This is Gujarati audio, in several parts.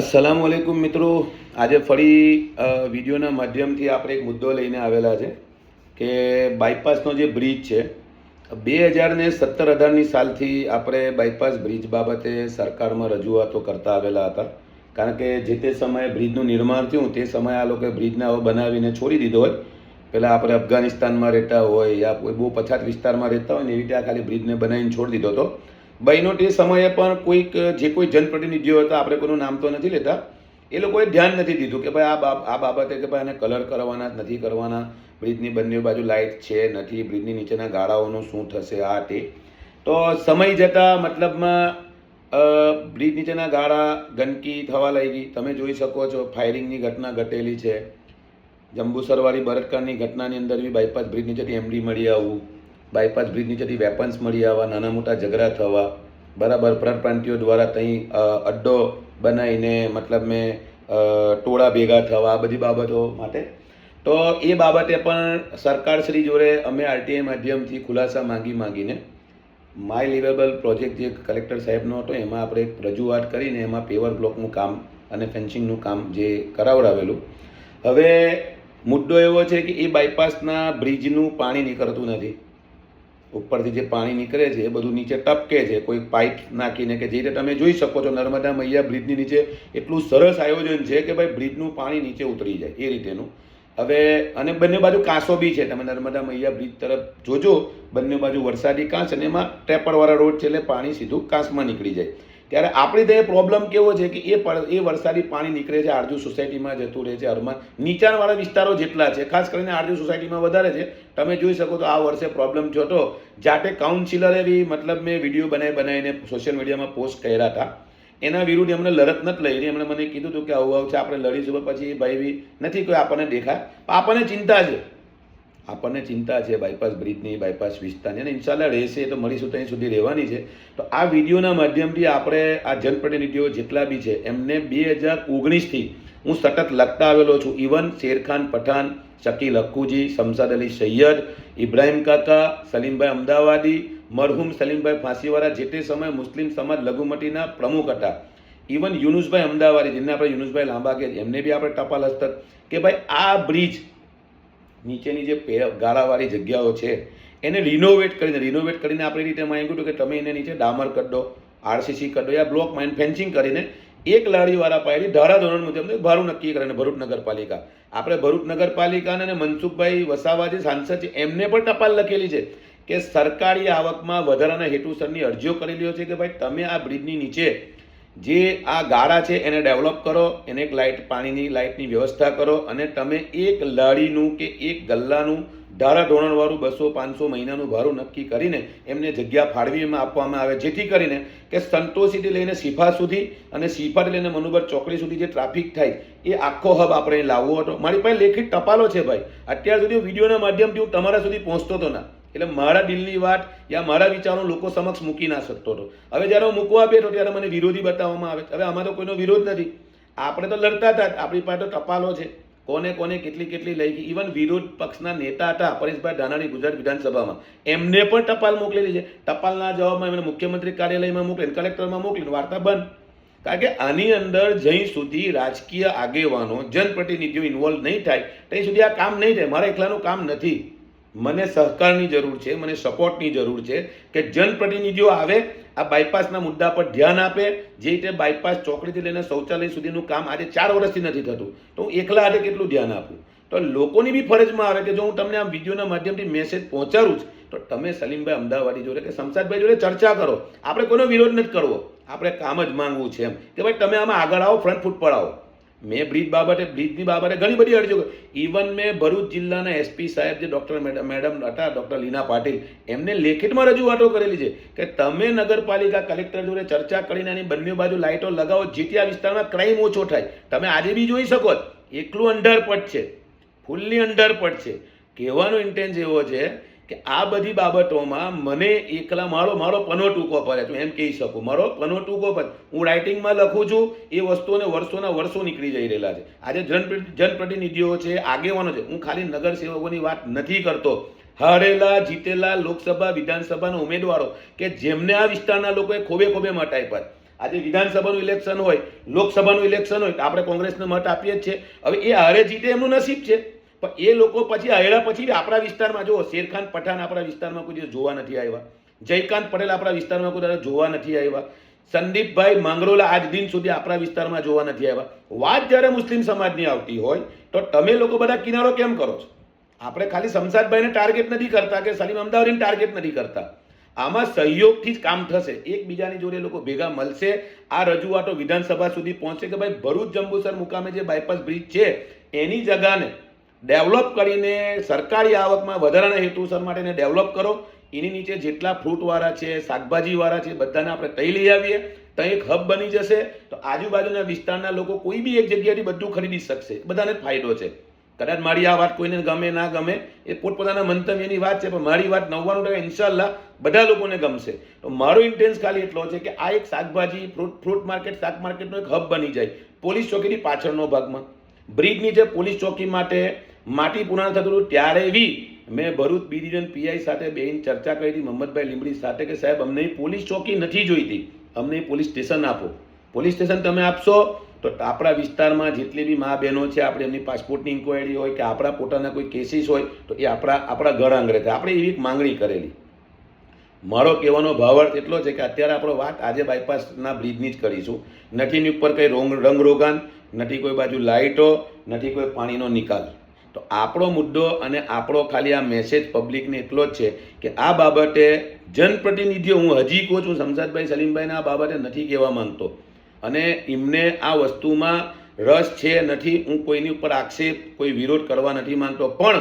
અસલામ વાલેકુમ મિત્રો. આજે ફરી વિડીયોના માધ્યમથી આપણે એક મુદ્દો લઈને આવેલા છે કે બાયપાસનો જે બ્રિજ છે, બે હજાર ને સત્તર અઢારની સાલથી આપણે બાયપાસ બ્રિજ બાબતે સરકારમાં રજૂઆતો કરતા આવેલા હતા. કારણ કે જે તે સમયે બ્રિજનું નિર્માણ થયું, તે સમયે આ લોકોએ બ્રિજને હવે બનાવીને છોડી દીધો હોય. પહેલાં આપણે અફઘાનિસ્તાનમાં રહેતા હોય, યા કોઈ બહુ પછાત વિસ્તારમાં રહેતા હોય ને એવી રીતે આ ખાલી બ્રિજને બનાવીને છોડી દીધો હતો. બહેનો તે સમયે પણ કોઈક, જે કોઈ જનપ્રતિનિધિઓ હતા, આપણે કોઈનું નામ તો નથી લેતા, એ લોકોએ ધ્યાન નથી દીધું કે ભાઈ આ બાબ, આ બાબતે કે ભાઈ આને કલર કરવાના, નથી કરવાના, બ્રિજની બંને બાજુ લાઇટ છે નથી, બ્રિજની નીચેના ગાળાઓનું શું થશે, આ તે. તો સમય જતાં મતલબમાં બ્રિજ નીચેના ગાળા ગંદકી થવા લાગી. તમે જોઈ શકો છો, ફાયરિંગની ઘટના ઘટેલી છે. જંબુસરવાળી બળાત્કારની ઘટનાની અંદર બી બાયપાસ બ્રિજ નીચેથી એમડી મળી આવવું બાયપાસ બ્રિજ નીચેથી વેપન્સ મળી આવવા નાના મોટા ઝઘડા થવા, બરાબર પ્રાંતિઓ દ્વારા ત્યાં અડ્ડો બનાવીને મતલબ મેં ટોળા ભેગા થવા, આ બધી બાબતો માટે. તો એ બાબતે પણ સરકારશ્રી જોડે અમે આરટીઆઈ માધ્યમથી ખુલાસા માંગી માંગીને માય લિવેબલ પ્રોજેક્ટ જે કલેક્ટર સાહેબનો હતો, એમાં આપણે એક રજૂઆત કરીને એમાં પેવર બ્લોકનું કામ અને ફેન્સિંગનું કામ જે કરાવડાવેલું. હવે મુદ્દો એવો છે કે એ બાયપાસના બ્રિજનું પાણી નીકળતું નથી. ઉપરથી જે પાણી નીકળે છે એ બધું નીચે ટપકે છે. કોઈ પાઇપ નાખીને કે જે રીતે તમે જોઈ શકો છો, નર્મદા મૈયા બ્રિજની નીચે એટલું સરસ આયોજન છે કે ભાઈ બ્રિજનું પાણી નીચે ઉતરી જાય એ રીતેનું. હવે અને બંને બાજુ કાંસો બી છે. તમે નર્મદા મૈયા બ્રિજ તરફ જોજો, બંને બાજુ વરસાદી કાંસ અને એમાં ટેપરવાળા રોડ છે એટલે પાણી સીધું કાંસમાં નીકળી જાય. ત્યારે આપણી ત્યાં પ્રોબ્લેમ કેવો છે કે એ એ વરસાદી પાણી નીકળે છે, આરજુ સોસાયટીમાં જતું રહે છે, અરમાન. નીચાણવાળા વિસ્તારો જેટલા છે, ખાસ કરીને આરજુ સોસાયટીમાં વધારે છે, તમે જોઈ શકો તો આ વર્ષે પ્રોબ્લેમ થયો હતો. જાતે કાઉન્સિલરે બી મતલબ મેં વીડિયો બનાવી બનાવીને સોશિયલ મીડિયામાં પોસ્ટ કર્યા હતા. એના વિરુદ્ધ એમને લડત નથી લઈ એમણે મને કીધું હતું કે આવું આવું છે, આપણે લડીશું પછી ભાઈ બી નથી, કોઈ આપણને દેખાય. પણ આપણને ચિંતા છે. આપણને ચિંતા છે બાયપાસ બ્રિજની બાયપાસ વિસ્તારની અને ઇન્શાલ્લા રહેશે તો મળીશું ત્યાં સુધી રહેવાની છે. તો આ વિડીયોના માધ્યમથી આપણે આ જનપ્રતિનિધિઓ જેટલા બી છે, એમને બે હજાર ઓગણીસથી હું સતત લખતા આવેલો છું. ઇવન શેરખાન પઠાન શકીલ હક્કુજી શમસાદ અલી સૈયદ, ઇબ્રાહિમ કાકા, સલીમભાઈ અમદાવાદી, મરહુમ સલીમભાઈ ફાંસીવાળા જે તે સમયે મુસ્લિમ સમાજ લઘુમતીના પ્રમુખ હતા. ઇવન યુનુસભાઈ અમદાવાદી, જેમને આપણે યુનુસભાઈ લાંબા કે એમને બી આપણે ટપાલ હસ્તક કે ભાઈ આ બ્રિજ નીચેની જે ગાળાવાળી જગ્યાઓ છે, એને રિનોવેટ કરીને રિનોવેટ કરીને આપણી રીતે રીતે માંગ્યું હતું કે તમે એને નીચે ડામર કરી દો આરસીસી કરી યા બ્લોક માઇન ફેન્સિંગ કરીને એક લારીવાળા પાસેથી ધારાધોરણ મુજબ ભારું નક્કી કરીને ભરૂચ નગરપાલિકા. આપણે ભરૂચ નગરપાલિકાને અને મનસુખભાઈ વસાવા જે સાંસદ છે એમને પણ ટપાલ લખેલી છે કે સરકારી આવકમાં વધારાના હેતુસરની અરજીઓ કરેલી છે કે ભાઈ તમે આ બ્રિજની નીચે જે આ ગાળા છે એને ડેવલપ કરો, એને એક લાઇટ પાણીની લાઇટની વ્યવસ્થા કરો અને તમે એક લાડીનું કે એક ગલ્લાનું ધારા ધોરણવાળું બસો, પાંચસો મહિનાનું ભાડું નક્કી કરીને એમને જગ્યા ફાળવીમાં આપવામાં આવે, જેથી કરીને કે સંતોષીથી લઈને સિફા સુધી અને સિફાથી લઈને મનુબર ચોકડી સુધી જે ટ્રાફિક થાય, એ આખો હબ આપણે લાવવો હતો. મારી પાસે લેખિત ટપાલો છે ભાઈ. અત્યાર સુધી વિડીયોના માધ્યમથી હું તમારા સુધી પહોંચતો હતો ના. એટલે મારા દિલની વાત યા મારા વિચારો લોકો સમક્ષ મૂકી ના શકતો હતો. હવે જ્યારે હું મૂકવા બેઠો ત્યારે મને વિરોધી બતાવવામાં આવે હવે આમાં તો કોઈનો વિરોધ નથી. આપણે તો લડતા હતા. આપણી પાસે તો ટપાલો છે. કોને કોને કેટલી કેટલી લઈ ગઈ. ઇવન વિરોધ પક્ષના નેતા હતા પરેશભાઈ ધાનાણી ગુજરાત વિધાનસભામાં. એમને પણ ટપાલ મોકલેલી છે. ટપાલના જવાબમાં એમણે મુખ્યમંત્રી કાર્યાલયમાં મોકલીને કલેક્ટરમાં મોકલીને વાર્તા બંધ. કારણ કે આની અંદર જ્યાં સુધી રાજકીય આગેવાનો, જનપ્રતિનિધિઓ ઇન્વોલ્વ નહીં થાય, ત્યાં સુધી આ કામ નહીં થાય. મારા એકલાનું કામ નથી. મને સહકારની જરૂર છે, મને સપોર્ટની જરૂર છે કે જનપ્રતિનિધિઓ આવે, આ બાયપાસના મુદ્દા પર ધ્યાન આપે, જે રીતે બાયપાસ ચોકડીથી લઈને શૌચાલય સુધીનું કામ આજે ચાર વર્ષથી નથી થતું. તો હું એકલા હાથે કેટલું ધ્યાન આપું? તો લોકોની બી ફરજમાં આવે કે જો હું તમને આ વિડીયોના માધ્યમથી મેસેજ પહોંચાડું છું તો તમે સલીમભાઈ અમદાવાદી જોડે કે શમશાદભાઈ જોડે ચર્ચા કરો. આપણે કોઈનો વિરોધ નથી કરવો. આપણે કામ જ માંગવું છે એમ. કે ભાઈ તમે આમાં આગળ આવો ફ્રન્ટ ફૂટ પર આવો. મેં બ્રિજ બાબતે, બ્રિજની બાબતે ઘણી બધી અરજીઓ ઇવન મેં ભરૂચ જિલ્લાના એસપી સાહેબ જે ડૉક્ટર મેડમ મેડમ હતા ડૉક્ટર લીના પાટીલ, એમને લેખિતમાં રજૂઆતો કરેલી છે કે તમે નગરપાલિકા કલેક્ટર જોડે ચર્ચા કરીને એની બંને બાજુ લાઇટો લગાવો જેથી આ વિસ્તારમાં ક્રાઇમ ઓછો થાય. તમે આજે બી જોઈ શકો એકલું અંડરપટ છે. ફૂલ્લી અંડરપટ છે. કહેવાનો ઇન્ટેન્સ એવો છે કે આ બધી બાબતોમાં મને એકલા મારો મારો પનો ટૂંકો પડે હું એમ કહી શકું મારો પનો ટૂંકો પડે. હું રાઇટિંગમાં લખું છું, એ વસ્તુઓને વર્ષોના વર્ષો નીકળી જઈ રહેલા છે. આજે જન જનપ્રતિનિધિઓ છે, આગેવાનો છે. હું ખાલી નગરસેવકોની વાત નથી કરતો. હારેલા, જીતેલા લોકસભા, વિધાનસભાના ઉમેદવારો કે જેમને આ વિસ્તારના લોકોએ ખોબે ખોબે મત આપ્યા આજે વિધાનસભાનું ઇલેક્શન હોય, લોકસભાનું ઇલેક્શન હોય, તો આપણે કોંગ્રેસને મત આપીએ જ છે હવે એ હારે જીતે એમનું નસીબ છે. પણ એ લોકો પછી આવ્યા પછી આપણા વિસ્તારમાં જુઓ, શેરખાન પઠાણ આપણા વિસ્તારમાં કોઈ જોવા નથી આવ્યા. જયકાંત પટેલ આપણા વિસ્તારમાં કોઈ જોવા નથી આવ્યા. સંદીપભાઈ માંગરોલા આજ દિન સુધી આપણા વિસ્તારમાં જોવા નથી આવ્યા. વાત જ્યારે મુસ્લિમ સમાજની આવતી હોય, તો તમે લોકો બધા કિનારો કેમ કરો છો? આપણે ખાલી શમશાદભાઈને ટાર્ગેટ નથી કરતા કે સલીમ અમદાવાદીને ટાર્ગેટ નથી કરતા. આમાં સહયોગથી જ કામ થશે. એકબીજાની જોડે લોકો ભેગા મળશે. આ રજૂઆતો વિધાનસભા સુધી પહોંચશે કે ભાઈ ભરૂચ જંબુસર મુકામે જે બાયપાસ બ્રિજ છે, એની જગાને ડેવલપ કરીને સરકારી આવકમાં વધારાના હેતુસર માટે એને ડેવલપ કરો. એની નીચે જેટલા ફ્રૂટવાળા છે, શાકભાજીવાળા છે, બધાને આપણે તઈ લઈ આવીએ. ત્યાં એક હબ બની જશે. તો આજુબાજુના વિસ્તારના લોકો કોઈ બી એક જગ્યાએથી બધું ખરીદી શકશે. બધાને ફાયદો છે. કદાચ મારી આ વાત કોઈને ગમે, ના ગમે, એ પોતપોતાના મંતવ્યની વાત છે, પણ મારી વાત નવ્વાણું ટકા ઇન્શાલ્લાહ બધા લોકોને ગમશે. તો મારો ઇન્ટેન્સ ખાલી એટલો છે કે આ એક શાકભાજી, ફ્રૂટ ફ્રૂટ માર્કેટ, શાક માર્કેટનો એક હબ બની જાય. પોલીસ ચોકીની પાછળનો ભાગમાં. બ્રિજની જે પોલીસ ચોકી માટે માટી પુરાણ થતું હતું ત્યારે બી મેં ભરૂચ બી ડિવિઝન પીઆઈ સાથે બેન ચર્ચા કરી હતી. મોહમ્મદભાઈ લીંબડી સાથે કે સાહેબ, અમને પોલીસ ચોકી નથી જોઈતી. અમને પોલીસ સ્ટેશન આપો. પોલીસ સ્ટેશન તમે આપશો તો આપણા વિસ્તારમાં જેટલી બી મા બહેનો છે, આપણે એમની પાસપોર્ટની ઇન્કવાયરી હોય કે આપણા પોતાના કોઈ કેસીસ હોય, તો એ આપણા આપણા ઘર આંગરે થાય. આપણે એવી માંગણી કરેલી. મારો કહેવાનો ભાવાર્થ એટલો છે કે અત્યારે આપણો વાત આજે બાયપાસના બ્રિજની જ કરીશું. નથી ઉપર કંઈ રોંગ, રંગરોગાન, નથી કોઈ બાજુ લાઇટો નથી કોઈ પાણીનો નિકાલ. તો આપણો મુદ્દો અને આપણો ખાલી આ મેસેજ પબ્લિકને એટલો જ છે કે આ બાબતે જનપ્રતિનિધિઓ, હું હજી કહું છું, શમશાદભાઈ સલીમભાઈને આ બાબતે નથી કહેવા માંગતો. અને એમને આ વસ્તુમાં રસ છે નથી, હું કોઈની ઉપર આક્ષેપ, કોઈ વિરોધ કરવા નથી માંગતો. પણ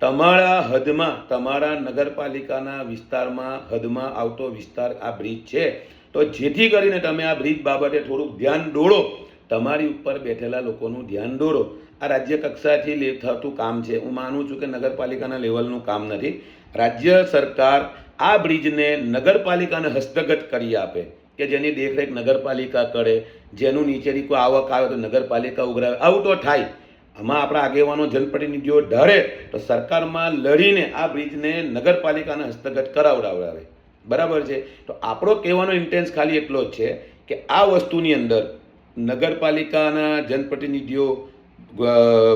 તમારા હદમાં, તમારા નગરપાલિકાના વિસ્તારમાં હદમાં આવતો વિસ્તાર આ બ્રિજ છે. તો જેથી કરીને તમે આ બ્રિજ બાબતે થોડુંક ધ્યાન દોડો તમારી ઉપર બેઠેલા લોકોનું ધ્યાન દોરો. આ રાજ્ય કક્ષાથી થતું કામ છે. હું માનું છું કે નગરપાલિકાના લેવલનું કામ નથી. રાજ્ય સરકાર આ બ્રિજને નગરપાલિકાને હસ્તગત કરી આપે કે જેની દેખરેખ નગરપાલિકા કરે, જેનું નીચેની કોઈ આવક આવે તો નગરપાલિકા ઉઘરાવે. આવું તો થાય. આમાં આપણા આગેવાનો જનપ્રતિનિધિઓ ડરે તો સરકારમાં લડીને આ બ્રિજને નગરપાલિકાને હસ્તગત કરાવડાવડાવે. બરાબર છે? તો આપણો કહેવાનો ઇન્ટેન્સ ખાલી એટલો જ છે કે આ વસ્તુની અંદર નગરપાલિકાના જનપ્રતિનિધિઓ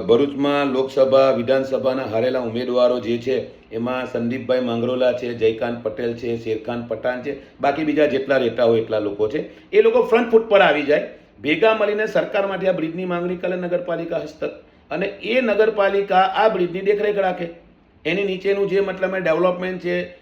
ભરૂચમાં લોકસભા, વિધાનસભાના હારેલા ઉમેદવારો જે છે, એમાં સંદીપભાઈ માંગરોલા છે, જયકાંત પટેલ છે, શેરખાન પઠાણ છે, બાકી બીજા જેટલા રહેતા હોય એટલા લોકો છે. એ લોકો ફ્રન્ટ ફૂટ પર આવી જાય. ભેગા મળીને સરકાર માટે આ બ્રિજની માંગણી કરે નગરપાલિકા હસ્તક. અને એ નગરપાલિકા આ બ્રિજની દેખરેખ રાખે. એની નીચેનું જે મતલબ ડેવલપમેન્ટ છે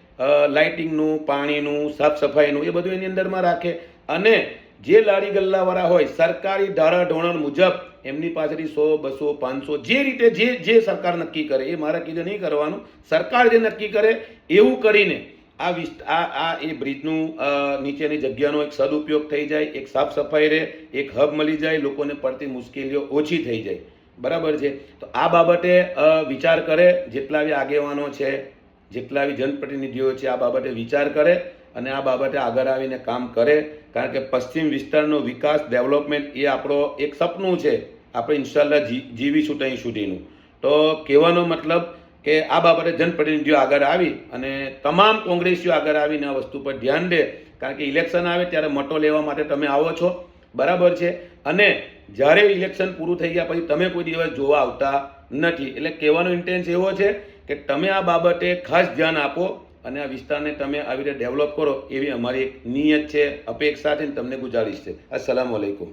લાઇટિંગનું પાણીનું, સાફ સફાઈનું, એ બધું એની અંદરમાં રાખે. અને જે લારી ગલ્લાવાળા હોય, સરકારી ધારા ધોરણ મુજબ એમની પાસેથી સો, બસો, પાંચસો, જે રીતે જે જે સરકાર નક્કી કરે, એ મારા કીધે નહીં કરવાનું. સરકાર જે નક્કી કરે, એવું કરીને આ વિસ્ત, આ આ એ બ્રિજનું નીચેની જગ્યાનો એક સદુપયોગ થઈ જાય, એક સાફ સફાઈ રહે, એક હબ મળી જાય, લોકોને પડતી મુશ્કેલીઓ ઓછી થઈ જાય. બરાબર છે? તો આ બાબતે વિચાર કરે, જેટલા બી આગેવાનો છે, જેટલા બી જનપ્રતિનિધિઓ છે, આ બાબતે વિચાર કરે અને આ બાબતે આગળ આવીને કામ કરે, કારણ કે પશ્ચિમ વિસ્તારનો વિકાસ, ડેવલપમેન્ટ એ આપણો એક સપનું છે. આપણે ઇન્શાલ્લાહ જી, જીવીશું ત્યાં સુધીનું. તો કહેવાનો મતલબ કે આ બાબતે જનપ્રતિનિધિઓ આગળ આવી અને તમામ કોંગ્રેસીઓ આગળ આવીને આ વસ્તુ પર ધ્યાન દે. કારણ કે ઇલેક્શન આવે ત્યારે મતો લેવા માટે તમે આવો છો. બરાબર છે? અને જ્યારે ઇલેક્શન પૂરું થઈ ગયા પછી તમે કોઈ દિવસ જોવા આવતા નથી. એટલે કહેવાનો ઇન્ટેન્સ એવો છે કે તમે આ બાબતે ખાસ ધ્યાન આપો. અને આ વિસ્તારને તમે આવી રીતે ડેવલપ કરો એવી અમારી એક નિયત છે, અપેક્ષા છે ને તમને ગુજારિશ છે. અસલામ વાલેકુમ